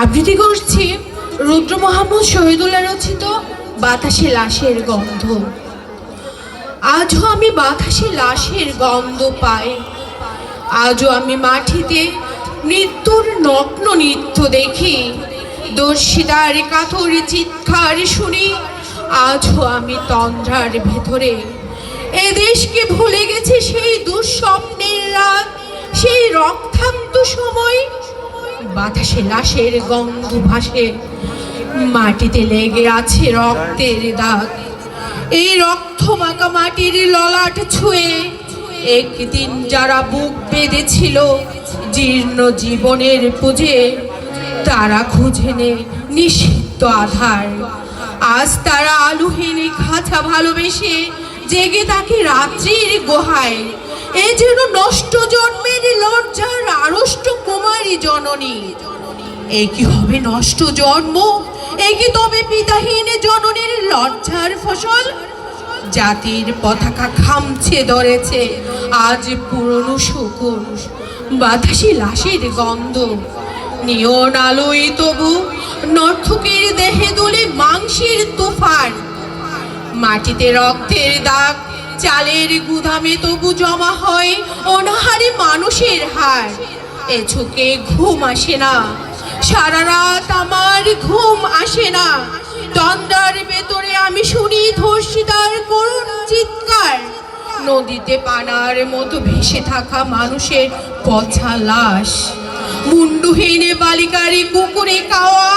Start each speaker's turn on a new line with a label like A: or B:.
A: আবৃত্তি করছি রুদ্র মোহাম্মদ শহীদুল্লাহ রচিত বাতাসে লাশের গন্ধ। আজও আমি বাতাসে লাশের গন্ধ পাই। আজও আমি মাটিতে মৃত্যুর নগ্ন নৃত্য দেখি। দর্শিতার কাতর চিৎকার শুনি। আজও আমি তন্দ্রার ভেতরে। এদেশকে ভুলে গেছে সেই দুঃস্বপ্নের রাত, সেই রক্তাক্ত বাতাসে, লাশের গন্ধ ভাসে, মাটিতে লেগে আছে রক্তের দাগ। এই রক্ত মাখা মাটির ললাট ছুঁয়ে একদিন যারা বুক বেঁধেছিল জীর্ণ জীবনের পুজে, তারা খুঁজে নে নিষিদ্ধ আধার। আজ তারা আলুহীন খাঁচা ভালোবেসে, জেগে তাকে রাত্রির গোহায়। এ যেন নষ্ট জননী। এ কি হবে নষ্ট জন্ম? এ কি তবে পিতাহীন জননীর লজ্জার ফসল? জাতির পতাকা খামছে ধরেছে, আজ পুরনো শকুন, বাতাসি লাশের গন্ধ। নিয়ন আলোয় তবু নর্থকের দেহে দোলে মাংসের তুফান। মাটিতে রক্তের দাগ, চালের গুদামে তবু জমা হয় অনাহারে মানুষের হার। এ ঝুঁকে ঘুম আসে না। সারা রাত আমার ঘুম আসে না। দন্দার ভেতরে আমি শুনি ধর্ষিতার করুণ চিৎকার। নদীতে পানার মতো ভেসে থাকা মানুষের পচা লাশ। মুন্ডুহীন বালিকারি কুকুরে কাওয়া